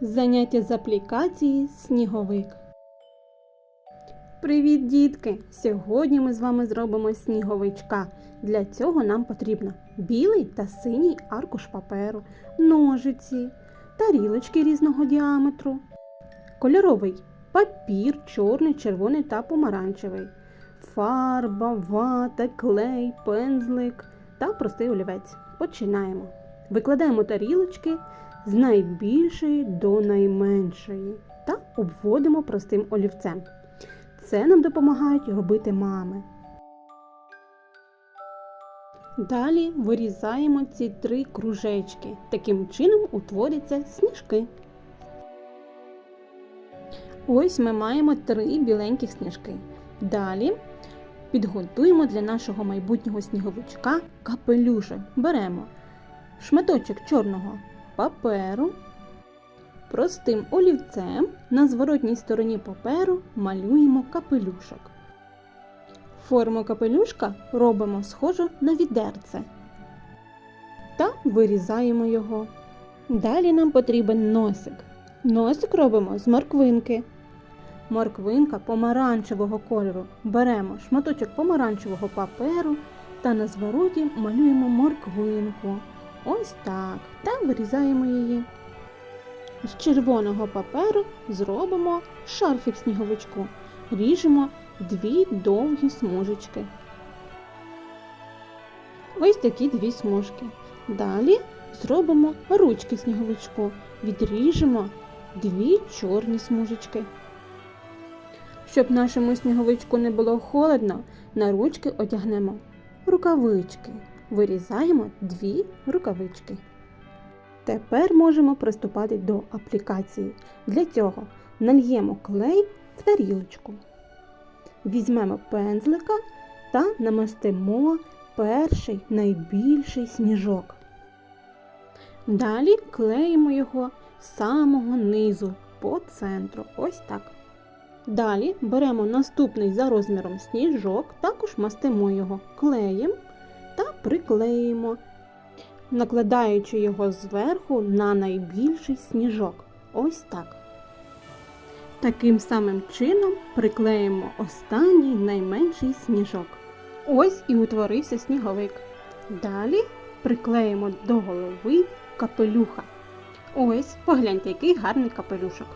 Заняття з аплікації Сніговик. Привіт, дітки! Сьогодні ми з вами зробимо сніговичка. Для цього нам потрібно білий та синій аркуш паперу, ножиці, тарілочки різного діаметру, кольоровий папір, чорний, червоний та помаранчевий, фарба, вата, клей, пензлик та простий олівець. Починаємо. Викладаємо тарілочки з найбільшої до найменшої та обводимо простим олівцем. Це нам допомагають робити мами. Далі вирізаємо ці три кружечки. Таким чином утворяться сніжки. Ось ми маємо три біленьких сніжки. Далі підготуємо для нашого майбутнього сніговичка капелюшок. Беремо шматочок чорного паперу. Простим олівцем на зворотній стороні паперу малюємо капелюшок. Форму капелюшка робимо схожу на відерце та вирізаємо його. Далі нам потрібен носик. Носик робимо з морквинки. Морквинка помаранчевого кольору. Беремо шматочок помаранчевого паперу та на звороті малюємо морквинку. Ось так. Та вирізаємо її. З червоного паперу зробимо шарфік сніговичку. Ріжемо дві довгі смужечки. Ось такі дві смужки. Далі зробимо ручки сніговичку. Відріжемо дві чорні смужечки. Щоб нашому сніговичку не було холодно, на ручки одягнемо рукавички. Вирізаємо дві рукавички. Тепер можемо приступати до аплікації. Для цього нальємо клей в тарілочку. Візьмемо пензлика та намастимо перший найбільший сніжок. Далі клеїмо його з самого низу по центру. Ось так. Далі беремо наступний за розміром сніжок, також мастимо його клеєм та приклеїмо накладаючи його зверху на найбільший сніжок. Ось так. Таким самим чином приклеїмо останній найменший сніжок. Ось і утворився сніговик. Далі приклеїмо до голови капелюха. Ось, погляньте, який гарний капелюшок.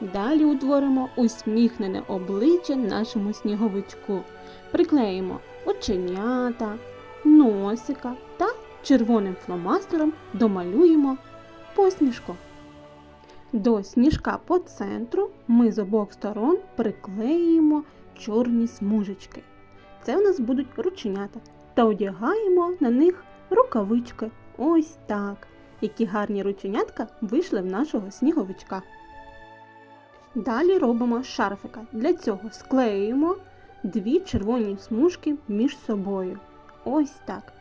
Далі утворимо усміхнене обличчя нашому сніговичку. Приклеїмо оченята, носика та червоним фломастером домалюємо посмішку. До сніжка по центру ми з обох сторон приклеїмо чорні смужечки. Це у нас будуть рученята. Та одягаємо на них рукавички. Ось так. Які гарні рученятка вийшли в нашого сніговичка. Далі робимо шарфика. Для цього склеюємо дві червоні смужки між собою. Ось так.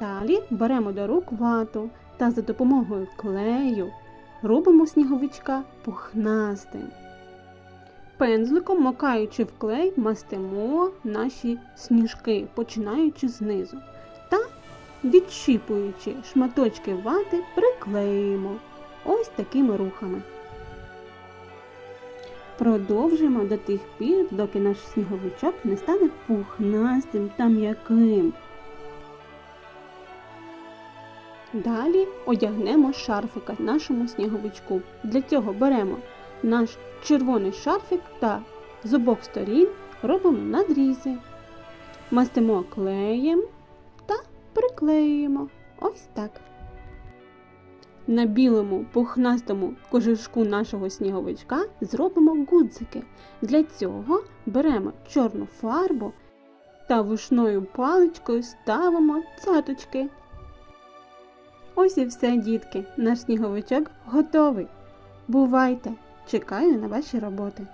Далі беремо до рук вату та за допомогою клею робимо сніговичка пухнастим. Пензликом, макаючи в клей, мастимо наші сніжки, починаючи знизу. Та відщіпуючи шматочки вати, приклеїмо ось такими рухами. Продовжуємо до тих пір, доки наш сніговичок не стане пухнастим та м'яким. Далі одягнемо шарфика нашому сніговичку. Для цього беремо наш червоний шарфик та з обох сторін робимо надрізи. Мастимо клеєм та приклеюємо. Ось так. На білому пухнастому кожушку нашого сніговичка зробимо гудзики. Для цього беремо чорну фарбу та вушною паличкою ставимо цяточки. Ось і все, дітки. Наш сніговичок готовий. Бувайте! Чекаю на ваші роботи.